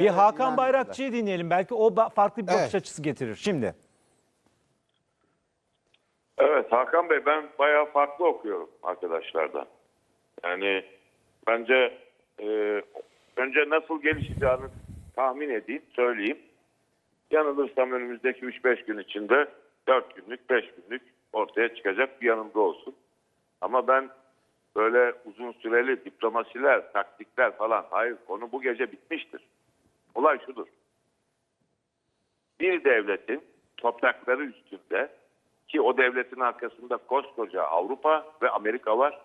Bir Hakan Bayrakçı'yı dinleyelim. Belki o ba- farklı bir bakış Evet. açısı getirir. Şimdi. Evet Hakan Bey ben bayağı farklı okuyorum arkadaşlardan. Yani bence e, önce nasıl gelişeceğini tahmin edeyim, söyleyeyim. Yanılırsam önümüzdeki 3-5 gün içinde 4 günlük, 5 günlük ortaya çıkacak bir yanımda olsun. Ama ben böyle uzun süreli diplomasiler, taktikler falan hayır konu bu gece bitmiştir. Olay şudur. Bir devletin toprakları üstünde ki o devletin arkasında koskoca Avrupa ve Amerika var.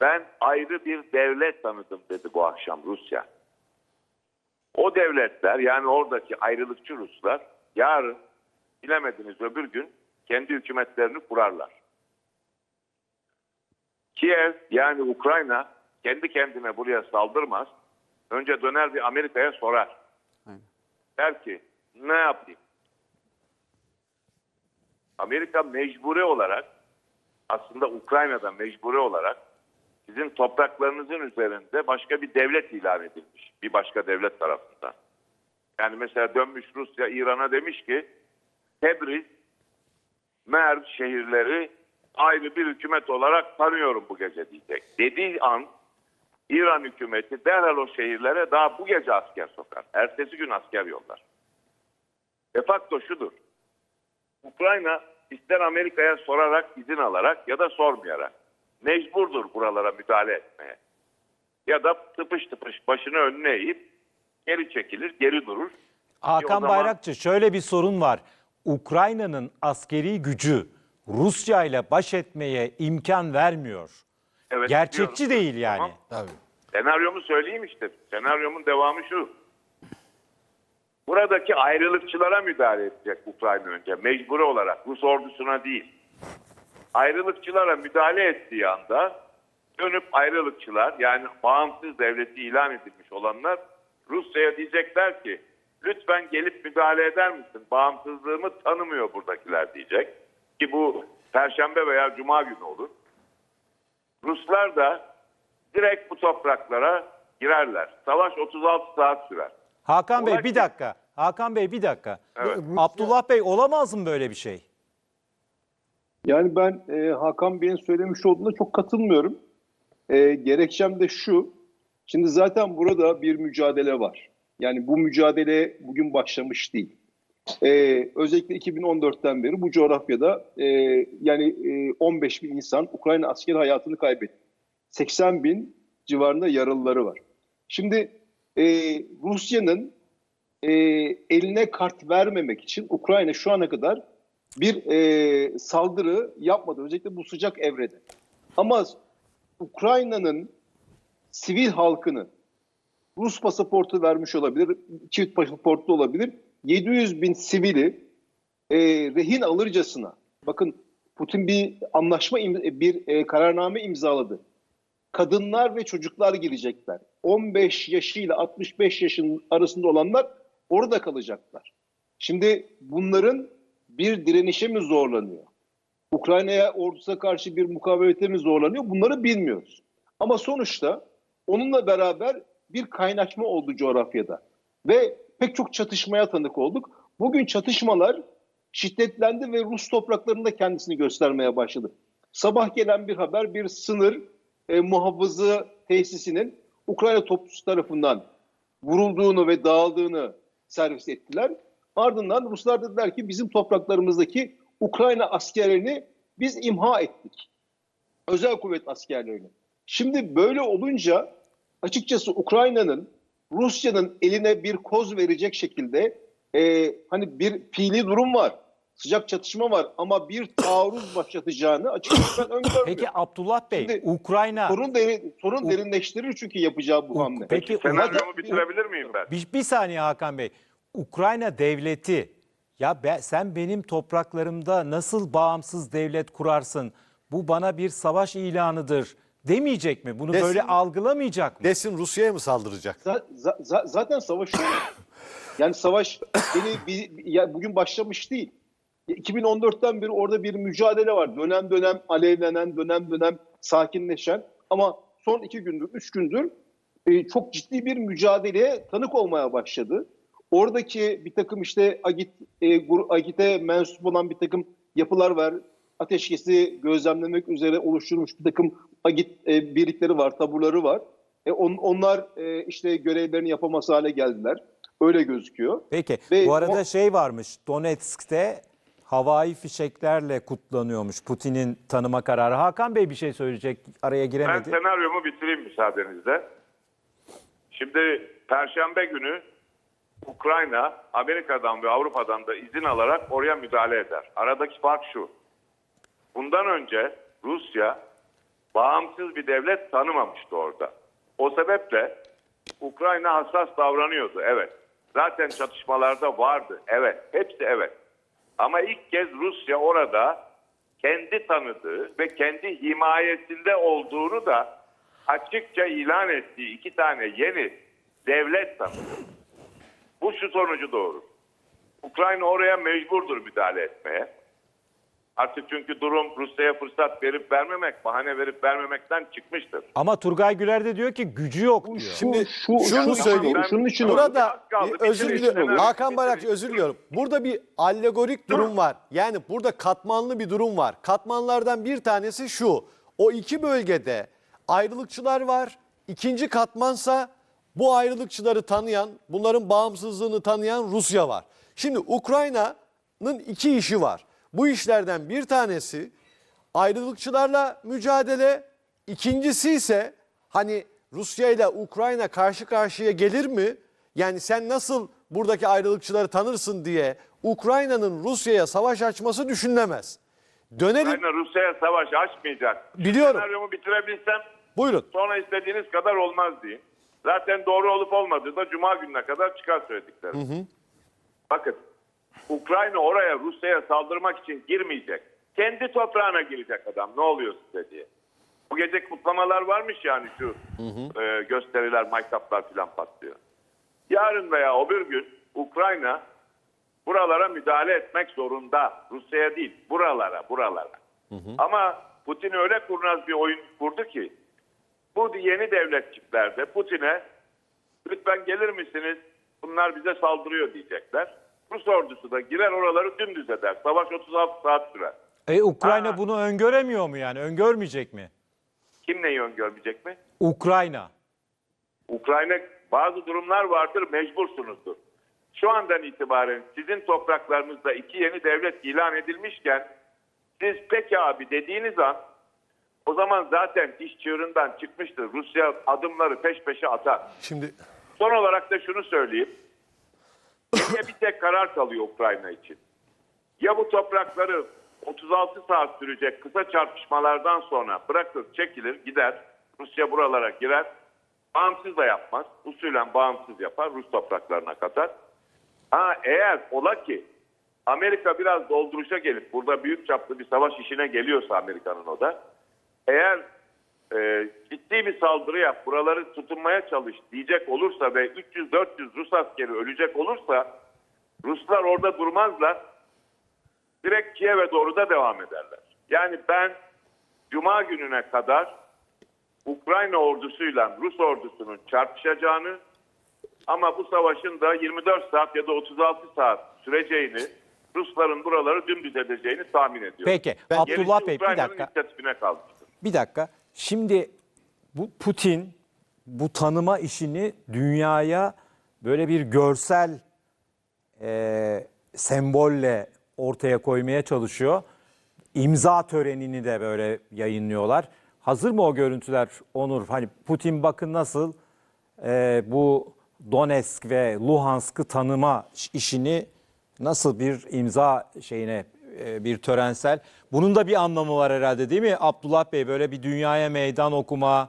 Ben ayrı bir devlet tanıdım dedi bu akşam Rusya. O devletler yani oradaki ayrılıkçı Ruslar yarın bilemediniz öbür gün kendi hükümetlerini kurarlar. Kiev yani Ukrayna kendi kendine buraya saldırmaz. Önce döner bir Amerika'ya sorar. Aynen. Der ki ne yapayım? Amerika mecburi olarak aslında Ukrayna'da mecburi olarak sizin topraklarınızın üzerinde başka bir devlet ilan edilmiş. Bir başka devlet tarafından. Yani mesela dönmüş Rusya İran'a demiş ki Tebriz, Merv şehirleri ayrı bir hükümet olarak tanıyorum bu gece diyecek. Dediği an İran hükümeti derhal o şehirlere daha bu gece asker sokar. Ertesi gün asker yollar. De facto şudur. Ukrayna ister Amerika'ya sorarak izin alarak ya da sormayarak mecburdur buralara müdahale etmeye. Ya da tıpış tıpış başını önüne eğip geri çekilir, geri durur. Hakan zaman- Bayrakçı şöyle bir sorun var. Ukrayna'nın askeri gücü Rusya ile baş etmeye imkan vermiyor. Evet, Gerçekçi biliyorum. değil yani. Tamam. Tabii. Senaryomu söyleyeyim işte. Senaryomun devamı şu. Buradaki ayrılıkçılara müdahale edecek Ukrayna önce. Mecburi olarak. Rus ordusuna değil. Ayrılıkçılara müdahale ettiği anda dönüp ayrılıkçılar yani bağımsız devleti ilan edilmiş olanlar Rusya'ya diyecekler ki lütfen gelip müdahale eder misin? Bağımsızlığımı tanımıyor buradakiler diyecek. Ki bu Perşembe veya Cuma günü olur. Ruslar da direkt bu topraklara girerler. Savaş 36 saat sürer. Hakan Bey bir ki- dakika. Hakan Bey bir dakika. Evet. Abdullah Bey olamaz mı böyle bir şey? Yani ben e, Hakan Bey'in söylemiş olduğuna çok katılmıyorum. E, gerekçem de şu. Şimdi zaten burada bir mücadele var. Yani bu mücadele bugün başlamış değil. E, özellikle 2014'ten beri bu coğrafyada e, yani e, 15 bin insan Ukrayna askeri hayatını kaybetti. 80 bin civarında yaralıları var. Şimdi e, Rusya'nın e, eline kart vermemek için Ukrayna şu ana kadar bir e, saldırı yapmadı. Özellikle bu sıcak evrede. Ama Ukrayna'nın sivil halkını Rus pasaportu vermiş olabilir, çift pasaportlu olabilir. 700 bin sivili e, rehin alırcasına, bakın Putin bir anlaşma, bir e, kararname imzaladı. Kadınlar ve çocuklar girecekler. 15 yaşıyla 65 yaşın arasında olanlar orada kalacaklar. Şimdi bunların bir direnişe mi zorlanıyor? Ukrayna'ya ordusuna karşı bir mukavemete mi zorlanıyor? Bunları bilmiyoruz. Ama sonuçta onunla beraber bir kaynaşma oldu coğrafyada. Ve pek çok çatışmaya tanık olduk. Bugün çatışmalar şiddetlendi ve Rus topraklarında kendisini göstermeye başladı. Sabah gelen bir haber bir sınır e, muhafızı tesisinin Ukrayna topçusu tarafından vurulduğunu ve dağıldığını servis ettiler. Ardından Ruslar dediler ki bizim topraklarımızdaki Ukrayna askerlerini biz imha ettik. Özel kuvvet askerlerini. Şimdi böyle olunca açıkçası Ukrayna'nın Rusya'nın eline bir koz verecek şekilde e, hani bir fiili durum var. Sıcak çatışma var ama bir taarruz başlatacağını açıkçası ben öngörmüyorum. Peki Abdullah Bey Şimdi Ukrayna sorun, derin, sorun U- derinleştirir çünkü yapacağı bu U- hamle. Peki Senaryomu Zaten- bitirebilir miyim ben? bir, bir saniye Hakan Bey. Ukrayna devleti ya be- sen benim topraklarımda nasıl bağımsız devlet kurarsın? Bu bana bir savaş ilanıdır demeyecek mi? Bunu Desin. böyle algılamayacak mı? Desin Rusya'ya mı saldıracak? Za- za- za- zaten savaşıyor. Yani savaş beni bir- ya bugün başlamış değil. 2014'ten beri orada bir mücadele var. Dönem dönem alevlenen, dönem dönem sakinleşen ama son iki gündür, üç gündür e, çok ciddi bir mücadeleye tanık olmaya başladı. Oradaki bir takım işte Agit, e, Agit'e mensup olan bir takım yapılar var. Ateşkesi gözlemlemek üzere oluşturmuş bir takım Agit e, birlikleri var, taburları var. E, on- onlar e, işte görevlerini yapamaz hale geldiler. Öyle gözüküyor. Peki Ve bu arada o- şey varmış Donetsk'te havai fişeklerle kutlanıyormuş Putin'in tanıma kararı. Hakan Bey bir şey söyleyecek araya Ben giremedi. senaryomu bitireyim müsaadenizle. Şimdi Perşembe günü Ukrayna Amerika'dan ve Avrupa'dan da izin alarak oraya müdahale eder. Aradaki fark şu. Bundan önce Rusya bağımsız bir devlet tanımamıştı orada. O sebeple Ukrayna hassas davranıyordu. Evet. Zaten çatışmalarda vardı. Evet. Hepsi evet. Ama ilk kez Rusya orada kendi tanıdığı ve kendi himayesinde olduğunu da açıkça ilan ettiği iki tane yeni devlet tanıdı. Bu şu sonucu doğurur. Ukrayna oraya mecburdur müdahale etmeye. Artık çünkü durum Rusya'ya fırsat verip vermemek, bahane verip vermemekten çıkmıştır. Ama Turgay Güler de diyor ki gücü yok diyor. Şimdi Şu- şunu şunu söyleyeyim. ben- şunun için Burada kaldı, bir özür diliyorum. Hakan Bayrakçı özür diliyorum. Burada bir allegorik durum var. Yani burada katmanlı bir durum var. Katmanlardan bir tanesi şu. O iki bölgede ayrılıkçılar var. İkinci katmansa bu ayrılıkçıları tanıyan, bunların bağımsızlığını tanıyan Rusya var. Şimdi Ukrayna'nın iki işi var. Bu işlerden bir tanesi ayrılıkçılarla mücadele, ikincisi ise hani Rusya ile Ukrayna karşı karşıya gelir mi? Yani sen nasıl buradaki ayrılıkçıları tanırsın diye Ukrayna'nın Rusya'ya savaş açması düşünülemez. Dönelim. Ukrayna Rusya'ya savaş açmayacak. Biliyorum. Senaryomu bitirebilsem Buyurun. sonra istediğiniz kadar olmaz diyeyim. Zaten doğru olup olmadığı da Cuma gününe kadar çıkar söylediklerim. Bakın Ukrayna oraya Rusya'ya saldırmak için girmeyecek. Kendi toprağına girecek adam ne oluyor size diye. Bu gece kutlamalar varmış yani şu e, gösteriler, maytaplar falan patlıyor. Yarın veya öbür gün Ukrayna buralara müdahale etmek zorunda. Rusya'ya değil, buralara, buralara. Ama Putin öyle kurnaz bir oyun kurdu ki bu yeni devletçiklerde Putin'e lütfen gelir misiniz bunlar bize saldırıyor diyecekler. Rus ordusu da girer oraları dümdüz eder. Savaş 36 saat sürer. E Ukrayna Ha. bunu öngöremiyor mu yani? Öngörmeyecek mi? Kim neyi öngörmeyecek mi? Ukrayna. Ukrayna bazı durumlar vardır mecbursunuzdur. Şu andan itibaren sizin topraklarınızda iki yeni devlet ilan edilmişken siz peki abi dediğiniz an o zaman zaten iş çığırından çıkmıştır. Rusya adımları peş peşe atar. Şimdi Son olarak da şunu söyleyeyim. Geriye bir tek karar kalıyor Ukrayna için. Ya bu toprakları 36 saat sürecek kısa çarpışmalardan sonra bırakır, çekilir, gider. Rusya buralara girer. Bağımsız da yapmaz. Usulen bağımsız yapar. Rus topraklarına katar. Ha eğer ola ki Amerika biraz dolduruşa gelip burada büyük çaplı bir savaş işine geliyorsa Amerika'nın o da eğer e, ciddi bir saldırı yap, buraları tutunmaya çalış diyecek olursa ve 300-400 Rus askeri ölecek olursa Ruslar orada durmazlar. Direkt Kiev'e doğru da devam ederler. Yani ben Cuma gününe kadar Ukrayna ordusuyla Rus ordusunun çarpışacağını ama bu savaşın da 24 saat ya da 36 saat süreceğini Rusların buraları dümdüz edeceğini tahmin ediyorum. Peki Ben- Abdullah Bey bir dakika. kalmıştır. Bir dakika. Şimdi bu Putin bu tanıma işini dünyaya böyle bir görsel e, sembolle ortaya koymaya çalışıyor. İmza törenini de böyle yayınlıyorlar. Hazır mı o görüntüler Onur? Hani Putin bakın nasıl e, bu Donetsk ve Luhansk'ı tanıma işini nasıl bir imza şeyine bir törensel. Bunun da bir anlamı var herhalde değil mi Abdullah Bey? Böyle bir dünyaya meydan okuma,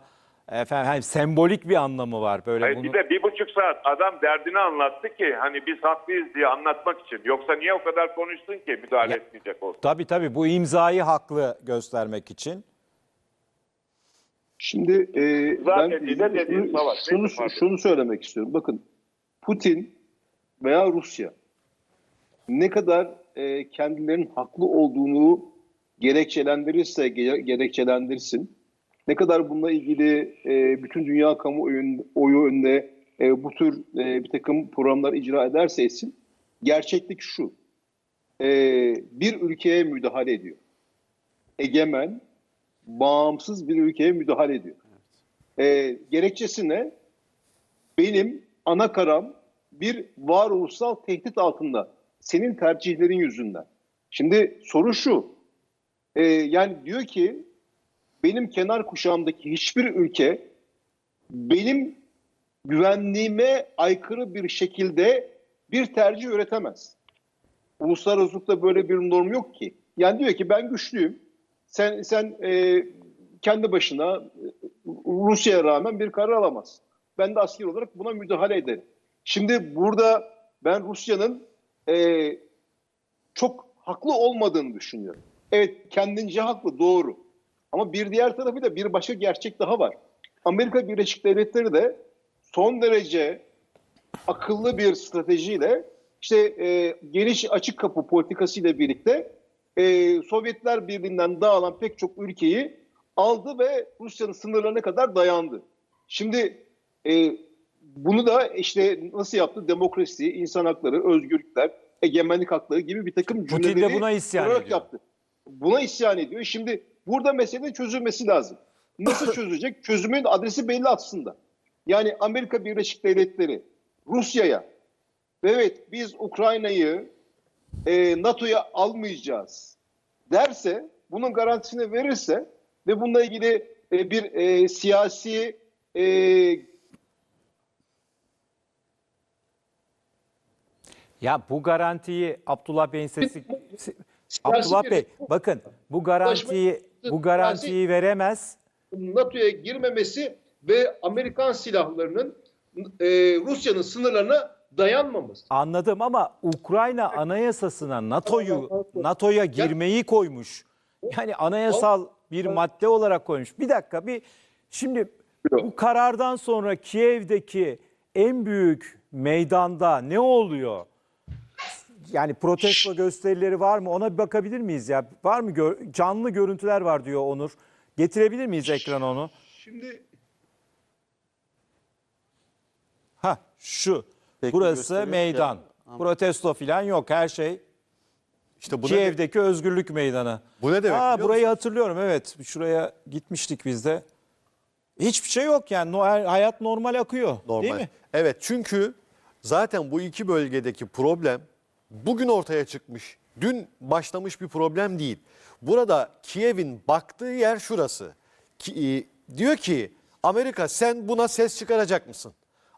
efendim hani sembolik bir anlamı var. Böyle Hayır, bunu... Bir de bir buçuk saat adam derdini anlattı ki hani biz haklıyız diye anlatmak için. Yoksa niye o kadar konuştun ki müdahale Ya- etmeyecek olsun? Tabii tabii bu imzayı haklı göstermek için. Şimdi e, Zaten ben dediğin şunu, savaş. şunu, şunu söylemek istiyorum. Bakın Putin veya Rusya ne kadar e, kendilerinin haklı olduğunu gerekçelendirirse ge- gerekçelendirsin ne kadar bununla ilgili e, bütün dünya kamuoyu oyu önünde e, bu tür e, bir takım programlar icra ederse etsin, gerçeklik şu. E, bir ülkeye müdahale ediyor. Egemen, bağımsız bir ülkeye müdahale ediyor. E, gerekçesi ne? Benim ana karam bir varoluşsal tehdit altında. Senin tercihlerin yüzünden. Şimdi soru şu. e, yani diyor ki benim kenar kuşağımdaki hiçbir ülke benim güvenliğime aykırı bir şekilde bir tercih üretemez. Uluslararası hukukta böyle bir norm yok ki. Yani diyor ki ben güçlüyüm. Sen sen e, kendi başına e, Rusya'ya rağmen bir karar alamazsın. Ben de asker olarak buna müdahale ederim. Şimdi burada ben Rusya'nın e, çok haklı olmadığını düşünüyorum. Evet kendince haklı doğru. Ama bir diğer tarafı da bir başka gerçek daha var. Amerika Birleşik Devletleri de son derece akıllı bir stratejiyle işte e, geniş açık kapı politikasıyla birlikte e, Sovyetler Birliği'nden dağılan pek çok ülkeyi aldı ve Rusya'nın sınırlarına kadar dayandı. Şimdi e, bunu da işte nasıl yaptı? Demokrasi, insan hakları, özgürlükler, egemenlik hakları gibi bir takım Putin de cümleleri buna isyan ediyor. yaptı. Buna isyan ediyor. Şimdi burada meselenin çözülmesi lazım. Nasıl çözülecek? Çözümün adresi belli aslında. Yani Amerika Birleşik Devletleri Rusya'ya evet biz Ukrayna'yı e, NATO'ya almayacağız derse, bunun garantisini verirse ve bununla ilgili e, bir e, siyasi e, Ya bu garantiyi Abdullah Bey'in sesi Abdullah Bey bakın bu garantiyi bu garantiyi veremez. NATO'ya girmemesi ve Amerikan silahlarının e, Rusya'nın sınırlarına dayanmaması. Anladım ama Ukrayna anayasasına NATO'yu NATO'ya girmeyi koymuş. Yani anayasal bir madde olarak koymuş. Bir dakika bir şimdi bu karardan sonra Kiev'deki en büyük meydanda ne oluyor? Yani protesto gösterileri var mı? Ona bir bakabilir miyiz ya? Var mı gö- canlı görüntüler var diyor Onur. Getirebilir miyiz ekrana onu? Şimdi Ha şu. Peki, Burası meydan. Protesto falan yok. Her şey İşte bu ne, Kiev'deki Özgürlük Meydanı. Bu ne demek Aa, burayı musun? hatırlıyorum evet. Şuraya gitmiştik biz de. Hiçbir şey yok yani. No- hayat normal akıyor. normal. Değil mi? Evet çünkü zaten bu iki bölgedeki problem bugün ortaya çıkmış. Dün başlamış bir problem değil. Burada Kiev'in baktığı yer şurası. Ki, e, diyor ki Amerika sen buna ses çıkaracak mısın?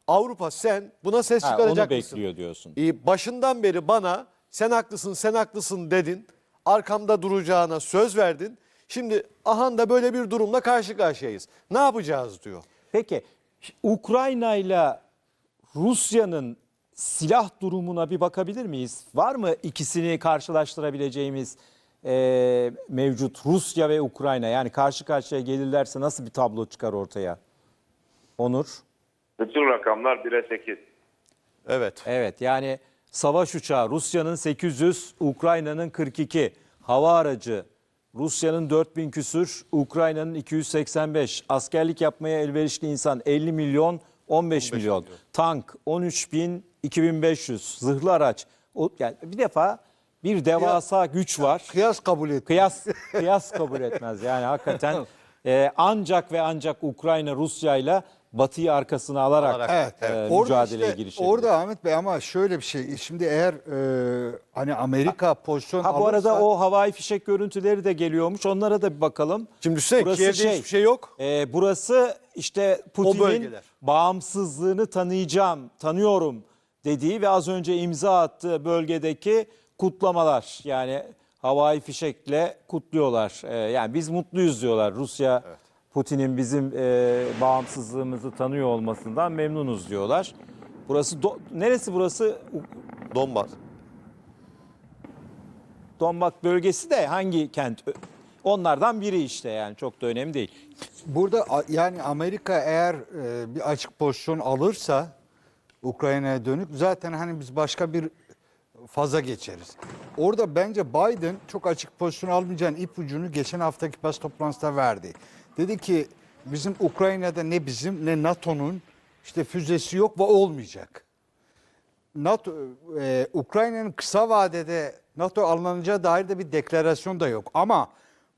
Avrupa sen buna ses Ha, çıkaracak onu mısın? bekliyor diyorsun. E, başından beri bana sen haklısın sen haklısın dedin. Arkamda duracağına söz verdin. Şimdi ahan da böyle bir durumla karşı karşıyayız. Ne yapacağız diyor. Peki Ukrayna ile Rusya'nın silah durumuna bir bakabilir miyiz? Var mı ikisini karşılaştırabileceğimiz e, mevcut Rusya ve Ukrayna? Yani karşı karşıya gelirlerse nasıl bir tablo çıkar ortaya? Onur? Bütün rakamlar 1'e 8. Evet. Evet yani savaş uçağı Rusya'nın 800, Ukrayna'nın 42. Hava aracı Rusya'nın 4000 küsür, Ukrayna'nın 285. Askerlik yapmaya elverişli insan 50 milyon, 15, milyon. Tank 13 bin, 2500. Zırhlı araç. O, yani bir defa bir devasa güç var. Kıyas kabul et. Kıyas kıyas kabul etmez. Yani hakikaten e, ancak ve ancak Ukrayna Rusya ile Batı'yı arkasına alarak, Evet. e, orada mücadeleye işte, girişebilir. Orada Ahmet Bey ama şöyle bir şey. Şimdi eğer e, hani Amerika pozisyon Ha bu alırsa, arada o havai fişek görüntüleri de geliyormuş. Onlara da bir bakalım. Şimdi Burası Kiev'de şey, hiçbir şey yok. e, burası işte Putin'in bölgeler. bağımsızlığını tanıyacağım, tanıyorum dediği ve az önce imza attığı bölgedeki kutlamalar. Yani havai fişekle kutluyorlar. E, yani biz mutluyuz diyorlar. Rusya Putin'in bizim e, bağımsızlığımızı tanıyor olmasından memnunuz diyorlar. Burası do- neresi burası? Donbas. Donbak bölgesi de hangi kent? Onlardan biri işte yani çok da önemli değil. burada yani Amerika eğer e, bir açık pozisyon alırsa Ukrayna'ya dönük zaten hani biz başka bir faza geçeriz. Orada bence Biden çok açık pozisyon almayacağın ipucunu geçen haftaki bas toplantısında verdi. Dedi ki bizim Ukrayna'da ne bizim ne NATO'nun işte füzesi yok ve olmayacak. NATO e, Ukrayna'nın kısa vadede NATO alınacağı dair de bir deklarasyon da yok. Ama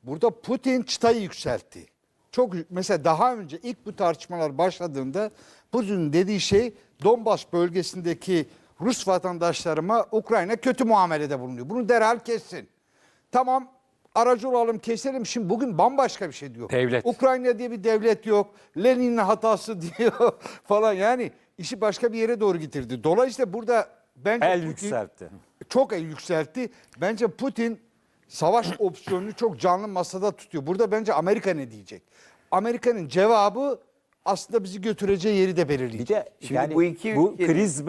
burada Putin çıtayı yükseltti. Çok mesela daha önce ilk bu tartışmalar başladığında Putin'in dediği şey Donbas bölgesindeki Rus vatandaşlarıma Ukrayna kötü muamelede bulunuyor. Bunu derhal kessin. Tamam aracı olalım keselim. Şimdi bugün bambaşka bir şey diyor. Devlet. Ukrayna diye bir devlet yok. Lenin'in hatası diyor falan. Yani işi başka bir yere doğru getirdi. Dolayısıyla burada bence El Putin yükseltti. çok el yükseltti. Bence Putin savaş opsiyonunu çok canlı masada tutuyor. Burada bence Amerika ne diyecek? Amerika'nın cevabı aslında bizi götüreceği yeri de Bir belirleyecek. de Şimdi yani bu iki bu ülkenin- kriz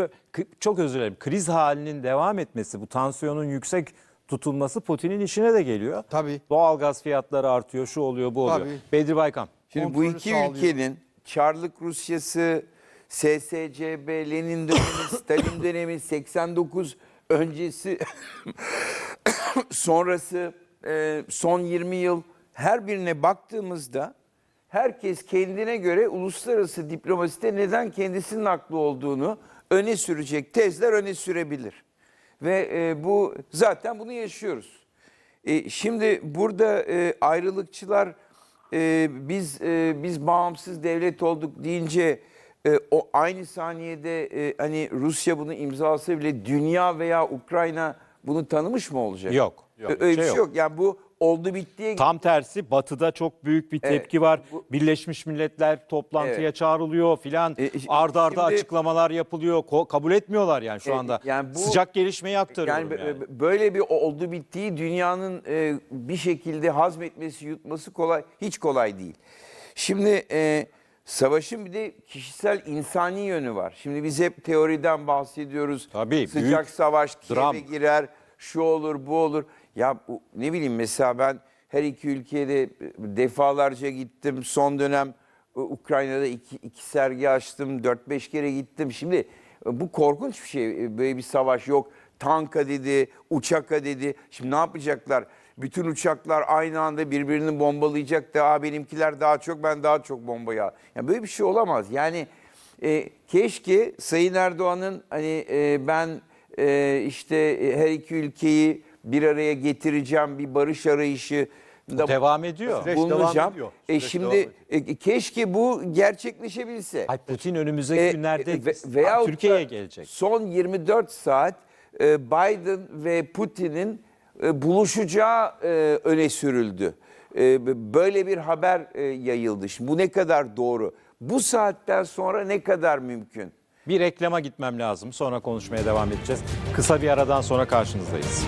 çok özür dilerim. Kriz halinin devam etmesi, bu tansiyonun yüksek tutulması Putin'in işine de geliyor. Tabii. Doğalgaz fiyatları artıyor, şu oluyor, bu oluyor. Tabii. Bedri Baykan. Şimdi bu iki sağlıyor. ülkenin Çarlık Rusyası, SSCB, Lenin dönemi, Stalin dönemi, 89 öncesi, sonrası, e, son 20 yıl her birine baktığımızda herkes kendine göre uluslararası diplomaside neden kendisinin haklı olduğunu öne sürecek tezler öne sürebilir. Ve e, bu zaten bunu yaşıyoruz. E, şimdi burada e, ayrılıkçılar e, biz e, biz bağımsız devlet olduk deyince e, o aynı saniyede e, hani Rusya bunu imzalasa bile dünya veya Ukrayna bunu tanımış mı olacak? Yok, yok, Öyle şey bir şey yok. yok. Yani bu oldu bittiye Tam tersi Batı'da çok büyük bir Evet, tepki var. bu- Birleşmiş Milletler toplantıya Evet. çağrılıyor filan. E, arda arda şimdi- açıklamalar yapılıyor. Ko- kabul etmiyorlar yani şu E, anda. yani bu- Sıcak gelişmeyi aktarıyorum Yani, yani. böyle bir oldu bittiği dünyanın e, bir şekilde hazmetmesi, yutması kolay, hiç kolay değil. Şimdi e, savaşın bir de kişisel insani yönü var. Şimdi biz hep teoriden bahsediyoruz. Tabii, Sıcak büyük savaş. Kiev'e girer, şu olur, bu olur. Ya ne bileyim mesela ben her iki ülkeye de defalarca gittim. Son dönem e, Ukrayna'da iki, iki sergi açtım, 4-5 kere gittim. Şimdi e, bu korkunç bir şey. E, Böyle bir savaş yok. Tanka dedi, uçaka dedi. Şimdi ne yapacaklar? Bütün uçaklar aynı anda birbirini bombalayacak da "Aa, benimkiler daha çok ben daha çok bombaya. Yani böyle bir şey olamaz. Yani e, keşke Sayın Erdoğan'ın hani e, ben e, işte her iki ülkeyi bir araya getireceğim bir barış arayışı da Devam ediyor. Süreç bulunacağım. devam ediyor. E Süreç şimdi devam e, keşke bu gerçekleşebilse. Ay Putin önümüzdeki E, günlerde e, ve- veyahut da Türkiye'ye gelecek. Son 24 saat e, Biden ve Putin'in e, buluşacağı e, öne sürüldü. E, b- Böyle bir haber e, yayıldı. Şimdi bu ne kadar doğru? Bu saatten sonra ne kadar mümkün? Bir reklama gitmem lazım. Sonra konuşmaya devam edeceğiz. Kısa bir aradan sonra karşınızdayız.